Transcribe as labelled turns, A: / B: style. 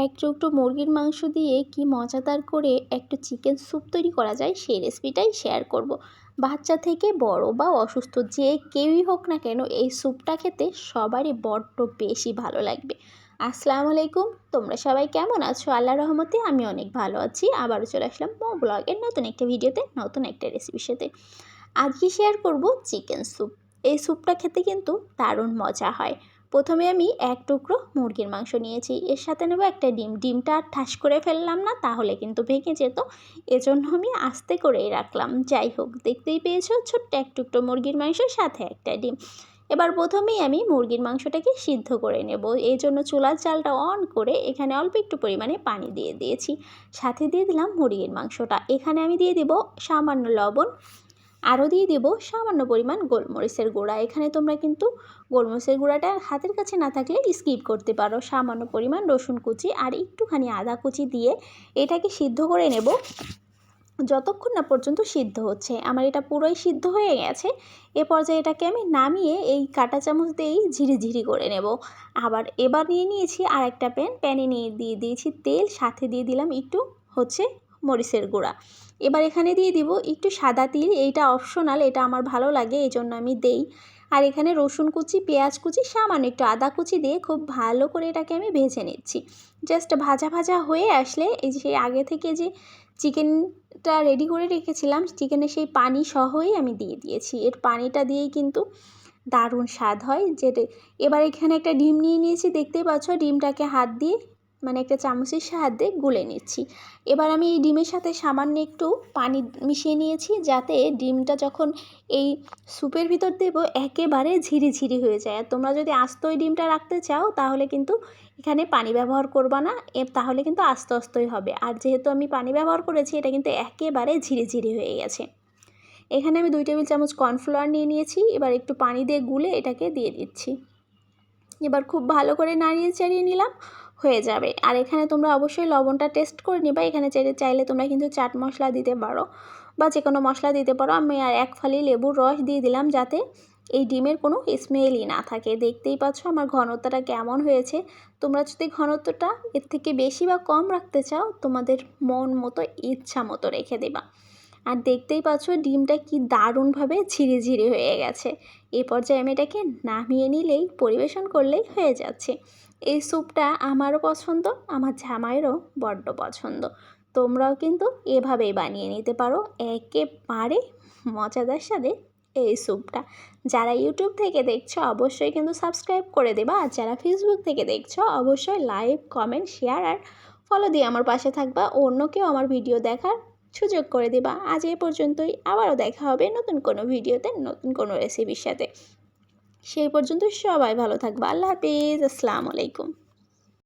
A: এক টুকরো মুরগির মাংস দিয়ে কি মজাদার করে একটু চিকেন স্যুপ তৈরি করা যায়, সেই রেসিপিটাই শেয়ার করব। বাচ্চা থেকে বড় বা অসুস্থ যে কেউই হোক না কেন, এই স্যুপটা খেতে সবারই বড্ড বেশি ভালো লাগবে। আসসালামু আলাইকুম, তোমরা সবাই কেমন আছো? আল্লাহ রহমতে আমি অনেক ভালো আছি। আবারও চলে আসলাম মো ব্লগের নতুন একটা ভিডিওতে, নতুন একটা রেসিপির সাথে। আজকে শেয়ার করব চিকেন স্যুপ। এই স্যুপটা খেতে কিন্তু দারুণ মজা হয়। প্রথমে আমি এক টুকরো মুরগির মাংস নিয়েছি। এর সাথে নেব একটা ডিম। ডিমটা আর ঠাস করে ফেললাম না, তাহলে কিন্তু ভেঙে যেত। এজন্য আমি আস্তে করেই রাখলাম। যাই হোক, দেখতেই পেয়েছ, ছোট্ট এক টুকরো মুরগির মাংসের সাথে একটা ডিম। এবার প্রথমেই আমি মুরগির মাংসটাকে সিদ্ধ করে নেব। এই জন্য চুলার চালটা অন করে এখানে অল্প একটু পরিমাণে পানি দিয়ে দিয়েছি। সাথে দিয়ে দিলাম মুরগির মাংসটা। এখানে আমি দিয়ে দেব সামান্য লবণ। আরও দিয়ে দেবো সামান্য পরিমাণ গোলমরিচের গুঁড়া। এখানে তোমরা কিন্তু গোলমরিচের গুঁড়াটা হাতের কাছে না থাকলে স্কিপ করতে পারো। সামান্য পরিমাণ রসুন কুচি আর একটুখানি আদা কুচি দিয়ে এটাকে সিদ্ধ করে নেব। যতক্ষণ না পর্যন্ত সিদ্ধ হচ্ছে। আমার এটা পুরোই সিদ্ধ হয়ে গেছে। এ পর্যায়ে এটাকে আমি নামিয়ে এই কাঁটা চামচ দিয়েই ঝিরি ঝিরি করে নেব। আবার এবার নিয়ে নিয়েছি আর একটা প্যান। প্যানে নিয়ে দিয়ে দিয়েছি তেল। সাথে দিয়ে দিলাম একটু হচ্ছে মরিচের গুঁড়া। এবার এখানে দিয়ে দিব একটু সাদা তিল, এইটা অপশনাল এটা আমার ভালো লাগে এই জন্য আমি দেই। আর এখানে রসুন কুচি, পেঁয়াজ কুচি, সামান্য একটু আদা কুচি দিয়ে খুব ভালো করে এটাকে আমি ভেজে নিচ্ছি। জাস্ট ভাজা ভাজা হয়ে আসলে এই যে সেই আগে থেকে যে চিকেনটা রেডি করে রেখেছিলাম, চিকেনের সেই পানি সহই আমি দিয়ে দিয়েছি। এর পানিটা দিয়েই কিন্তু দারুণ স্বাদ হয়, যেটা এবার এখানে একটা ডিম নিয়ে নিয়েছি, দেখতেই পাচ্ছ, ডিমটাকে হাত দিয়ে মানে একটা চামচের সাহায্যে গুলে নিচ্ছি। এবার আমি এই ডিমের সাথে সামান্য একটু পানি মিশিয়ে নিয়েছি যাতে ডিমটা যখন এই স্যুপের ভিতর দেব একেবারে ঝিরিঝিরি হয়ে যায়। আর তোমরা যদি আস্ত ওই ডিমটা রাখতে চাও তাহলে কিন্তু এখানে পানি ব্যবহার করবা না তাহলে কিন্তু আস্তে আস্তই হবে। আর যেহেতু আমি পানি ব্যবহার করেছি, এটা কিন্তু একেবারে ঝিরিঝিরি হয়ে গেছে। এখানে আমি দুই টেবিল চামচ কর্নফ্লাওয়ার নিয়ে নিয়েছি, এবার একটু পানি দিয়ে গুলে এটাকে দিয়ে দিচ্ছি। এবার খুব ভালো করে নাড়িয়ে চাড়িয়ে নিলাম। হয়ে যাবে। আর এখানে তোমরা অবশ্যই লবণটা টেস্ট করে নিবা। এখানে চাইলে তোমরা কিন্তু চাট মশলা দিতে পারো বা যে কোনো মশলা দিতে পারো। আমি আর এক ফালি লেবুর রস দিয়ে দিলাম যাতে এই ডিমের কোনো স্মেলই না থাকে। দেখতেই পাচ্ছ আমার ঘনত্বটা কেমন হয়েছে। তোমরা যদি ঘনত্বটা এর থেকে বেশি বা কম রাখতে চাও, তোমাদের মন মতো ইচ্ছা মতো রেখে দেবা। আর দেখতেই পাচ্ছ ডিমটা কি দারুণভাবে ঝিরে ঝিরে হয়ে গেছে। এ পর্যায়ে আমি এটাকে নামিয়ে নিলেই, পরিবেশন করলেই হয়ে যাচ্ছে। এই স্যুপটা আমারও পছন্দ, আমার জামাইয়েরও বড্ড পছন্দ। তোমরাও কিন্তু এভাবেই বানিয়ে নিতে পারো, একেবারে মজাদার সাথে এই স্যুপটা। যারা ইউটিউব থেকে দেখছ, অবশ্যই কিন্তু সাবস্ক্রাইব করে দেবা, আর যারা ফেসবুক থেকে দেখছ, অবশ্যই লাইক, কমেন্ট, শেয়ার, আর ফলো দিয়ে আমার পাশে থাকবা অন্য কেউ আমার ভিডিও দেখার সুযোগ করে দেবা। আজ এ পর্যন্তই, আবারও দেখা হবে নতুন কোনো ভিডিওতে, নতুন কোনো রেসিপির সাথে। সেই পর্যন্ত সবাই ভালো থাকবে। আল্লাহ হাফিজ। আসসালামু আলাইকুম।